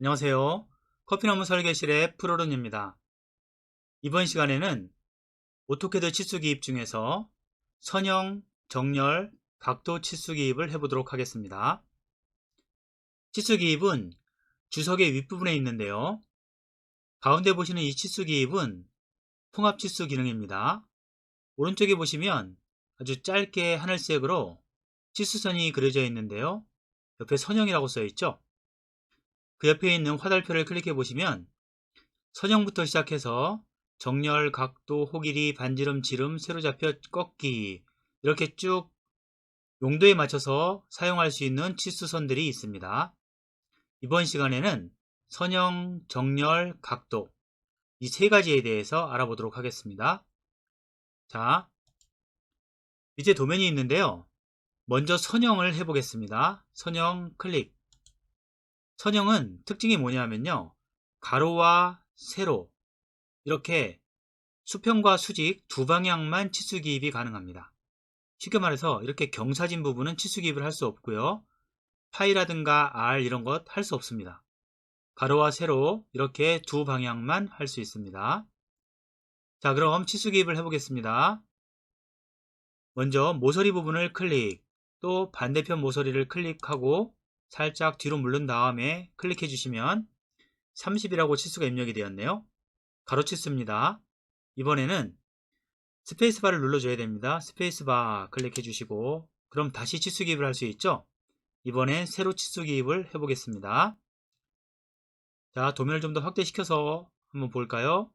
안녕하세요. 커피나무 설계실의 프로른입니다. 이번 시간에는 오토캐드 치수 기입 중에서 선형, 정렬, 각도 치수 기입을 해보도록 하겠습니다. 치수 기입은 주석의 윗부분에 있는데요. 가운데 보시는 이 치수 기입은 통합 치수 기능입니다. 오른쪽에 보시면 아주 짧게 하늘색으로 치수선이 그려져 있는데요. 옆에 선형이라고 써 있죠. 그 옆에 있는 화살표를 클릭해 보시면 선형부터 시작해서 정렬, 각도, 호길이, 반지름, 지름, 세로 잡혀, 꺾기 이렇게 쭉 용도에 맞춰서 사용할 수 있는 치수선들이 있습니다. 이번 시간에는 선형, 정렬, 각도 이 세 가지에 대해서 알아보도록 하겠습니다. 자, 밑에 도면이 있는데요. 먼저 선형을 해보겠습니다. 선형 클릭 선형은 특징이 뭐냐면요. 가로와 세로 이렇게 수평과 수직 두 방향만 치수 기입이 가능합니다. 쉽게 말해서 이렇게 경사진 부분은 치수 기입을 할 수 없고요. 파이라든가 R 이런 것 할 수 없습니다. 가로와 세로 이렇게 두 방향만 할 수 있습니다. 자 그럼 치수 기입을 해보겠습니다. 먼저 모서리 부분을 클릭 또 반대편 모서리를 클릭하고 살짝 뒤로 물른 다음에 클릭해 주시면 30이라고 치수가 입력이 되었네요. 가로 치수입니다. 이번에는 스페이스바를 눌러줘야 됩니다. 스페이스바 클릭해 주시고 그럼 다시 치수 기입을 할 수 있죠? 이번엔 세로 치수 기입을 해보겠습니다. 자 도면을 좀 더 확대시켜서 한번 볼까요?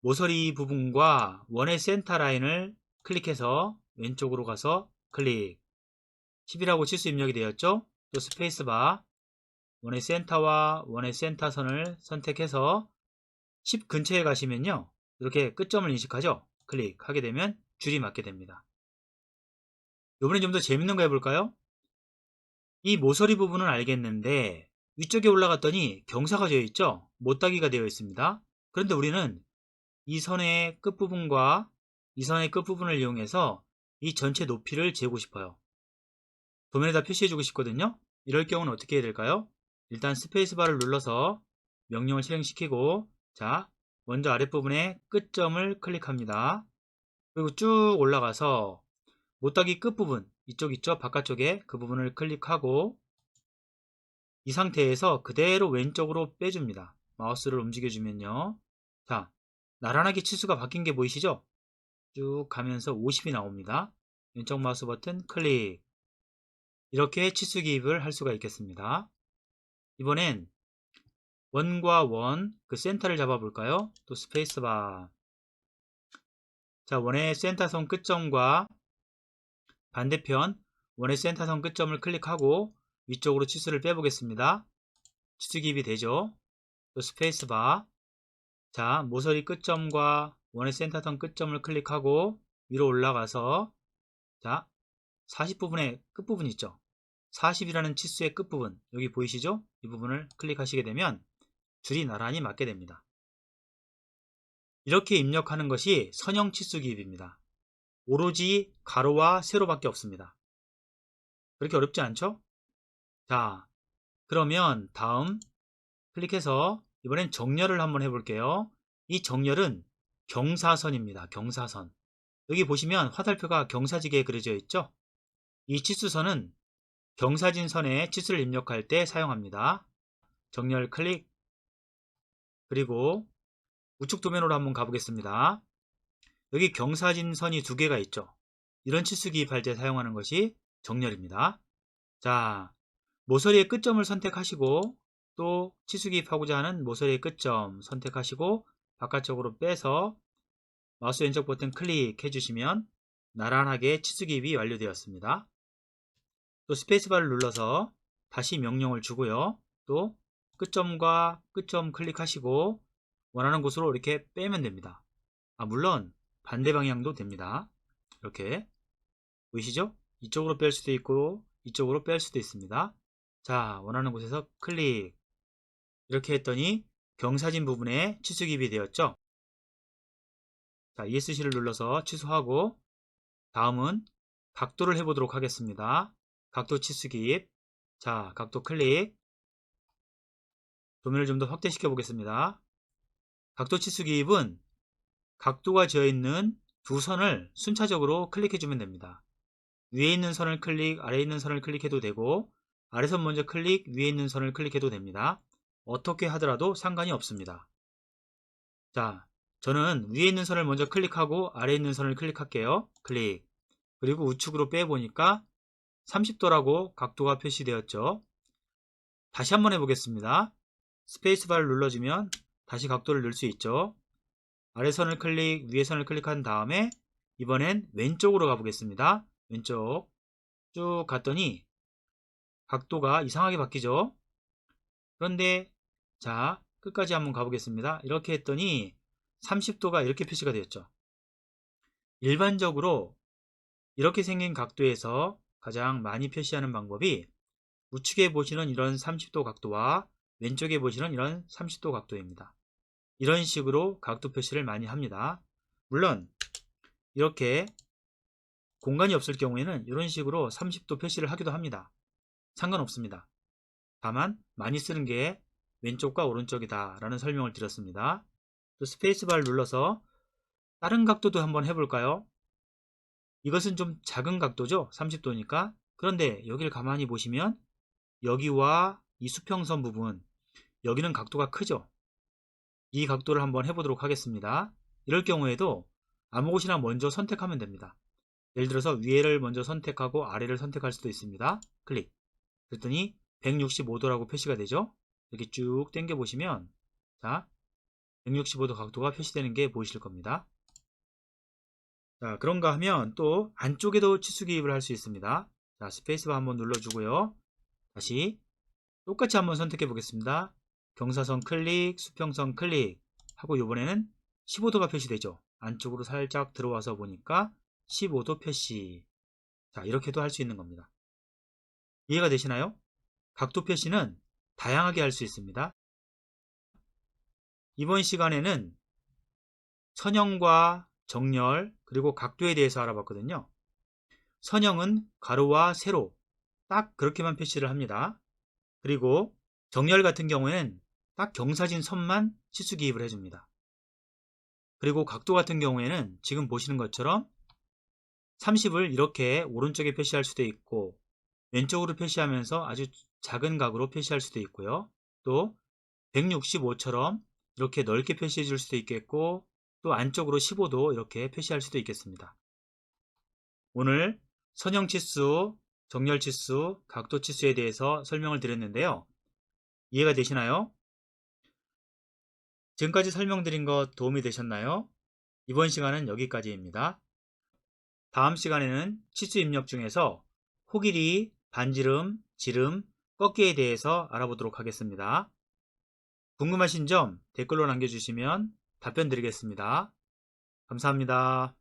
모서리 부분과 원의 센터 라인을 클릭해서 왼쪽으로 가서 클릭 10이라고 치수 입력이 되었죠? 또 스페이스바 원의 센터와 원의 센터선을 선택해서 10 근처에 가시면요. 이렇게 끝점을 인식하죠. 클릭하게 되면 줄이 맞게 됩니다. 이번엔 좀 더 재밌는 거 해볼까요? 이 모서리 부분은 알겠는데 위쪽에 올라갔더니 경사가 되어 있죠. 못따기가 되어 있습니다. 그런데 우리는 이 선의 끝부분과 이 선의 끝부분을 이용해서 이 전체 높이를 재고 싶어요. 도면에다 표시해주고 싶거든요. 이럴 경우는 어떻게 해야 될까요? 일단 스페이스바를 눌러서 명령을 실행시키고 자 먼저 아랫부분에 끝점을 클릭합니다. 그리고 쭉 올라가서 못따기 끝부분 이쪽 있죠? 바깥쪽에 그 부분을 클릭하고 이 상태에서 그대로 왼쪽으로 빼줍니다. 마우스를 움직여주면요. 자, 나란하게 치수가 바뀐 게 보이시죠? 쭉 가면서 50이 나옵니다. 왼쪽 마우스 버튼 클릭 이렇게 치수 기입을 할 수가 있겠습니다. 이번엔 원과 원, 그 센터를 잡아볼까요? 또 스페이스바. 자, 원의 센터선 끝점과 반대편 원의 센터선 끝점을 클릭하고 위쪽으로 치수를 빼보겠습니다. 치수 기입이 되죠? 또 스페이스바. 자, 모서리 끝점과 원의 센터선 끝점을 클릭하고 위로 올라가서 자, 40부분의 끝부분 있죠? 40이라는 치수의 끝부분 여기 보이시죠? 이 부분을 클릭하시게 되면 줄이 나란히 맞게 됩니다. 이렇게 입력하는 것이 선형 치수 기입입니다. 오로지 가로와 세로밖에 없습니다. 그렇게 어렵지 않죠? 자, 그러면 다음 클릭해서 이번엔 정렬을 한번 해볼게요. 이 정렬은 경사선입니다. 경사선. 여기 보시면 화살표가 경사지게 그려져 있죠? 이 치수선은 경사진 선에 치수를 입력할 때 사용합니다. 정렬 클릭 그리고 우측 도면으로 한번 가보겠습니다. 여기 경사진 선이 두 개가 있죠. 이런 치수 기입할 때 사용하는 것이 정렬입니다. 자, 모서리의 끝점을 선택하시고 또 치수 기입하고자 하는 모서리의 끝점 선택하시고 바깥쪽으로 빼서 마우스 왼쪽 버튼 클릭해 주시면 나란하게 치수 기입이 완료되었습니다. 또 스페이스바를 눌러서 다시 명령을 주고요. 또 끝점과 끝점 클릭하시고 원하는 곳으로 이렇게 빼면 됩니다. 아, 물론 반대 방향도 됩니다. 이렇게 보이시죠? 이쪽으로 뺄 수도 있고 이쪽으로 뺄 수도 있습니다. 자, 원하는 곳에서 클릭 이렇게 했더니 경사진 부분에 치수 기입이 되었죠? 자, ESC를 눌러서 취소하고 다음은 각도를 해보도록 하겠습니다. 각도 치수 기입 자, 각도 클릭 도면을 좀 더 확대시켜 보겠습니다. 각도 치수 기입은 각도가 지어 있는 두 선을 순차적으로 클릭해 주면 됩니다. 위에 있는 선을 클릭, 아래에 있는 선을 클릭해도 되고 아래선 먼저 클릭, 위에 있는 선을 클릭해도 됩니다. 어떻게 하더라도 상관이 없습니다. 자, 저는 위에 있는 선을 먼저 클릭하고 아래에 있는 선을 클릭할게요. 클릭. 그리고 우측으로 빼보니까 30도라고 각도가 표시되었죠. 다시 한번 해보겠습니다. 스페이스바를 눌러주면 다시 각도를 넣을 수 있죠. 아래 선을 클릭, 위에 선을 클릭한 다음에 이번엔 왼쪽으로 가보겠습니다. 왼쪽 쭉 갔더니 각도가 이상하게 바뀌죠. 그런데 자 끝까지 한번 가보겠습니다. 이렇게 했더니 30도가 이렇게 표시가 되었죠. 일반적으로 이렇게 생긴 각도에서 가장 많이 표시하는 방법이 우측에 보시는 이런 30도 각도와 왼쪽에 보시는 이런 30도 각도입니다. 이런 식으로 각도 표시를 많이 합니다. 물론 이렇게 공간이 없을 경우에는 이런 식으로 30도 표시를 하기도 합니다. 상관없습니다. 다만 많이 쓰는 게 왼쪽과 오른쪽이다 라는 설명을 드렸습니다. 또 스페이스바를 눌러서 다른 각도도 한번 해볼까요? 이것은 좀 작은 각도죠? 30도니까. 그런데 여기를 가만히 보시면 여기와 이 수평선 부분 여기는 각도가 크죠? 이 각도를 한번 해보도록 하겠습니다. 이럴 경우에도 아무 곳이나 먼저 선택하면 됩니다. 예를 들어서 위에를 먼저 선택하고 아래를 선택할 수도 있습니다. 클릭. 그랬더니 165도라고 표시가 되죠. 이렇게 쭉 당겨 보시면 자 165도 각도가 표시되는 게 보이실 겁니다. 자 그런가 하면 또 안쪽에도 치수 기입을 할 수 있습니다. 자 스페이스바 한번 눌러주고요. 다시 똑같이 한번 선택해 보겠습니다. 경사선 클릭, 수평선 클릭 하고 이번에는 15도가 표시되죠. 안쪽으로 살짝 들어와서 보니까 15도 표시 자 이렇게도 할 수 있는 겁니다. 이해가 되시나요? 각도 표시는 다양하게 할 수 있습니다. 이번 시간에는 선형과 정렬 그리고 각도에 대해서 알아봤거든요. 선형은 가로와 세로 딱 그렇게만 표시를 합니다. 그리고 정렬 같은 경우에는 딱 경사진 선만 치수 기입을 해줍니다. 그리고 각도 같은 경우에는 지금 보시는 것처럼 30을 이렇게 오른쪽에 표시할 수도 있고 왼쪽으로 표시하면서 아주 작은 각으로 표시할 수도 있고요. 또 165처럼 이렇게 넓게 표시해 줄 수도 있겠고 또 안쪽으로 15도 이렇게 표시할 수도 있겠습니다. 오늘 선형치수, 정렬치수, 각도치수에 대해서 설명을 드렸는데요. 이해가 되시나요? 지금까지 설명드린 것 도움이 되셨나요? 이번 시간은 여기까지입니다. 다음 시간에는 치수 입력 중에서 호길이, 반지름, 지름, 꺾기에 대해서 알아보도록 하겠습니다. 궁금하신 점 댓글로 남겨주시면 답변 드리겠습니다. 감사합니다.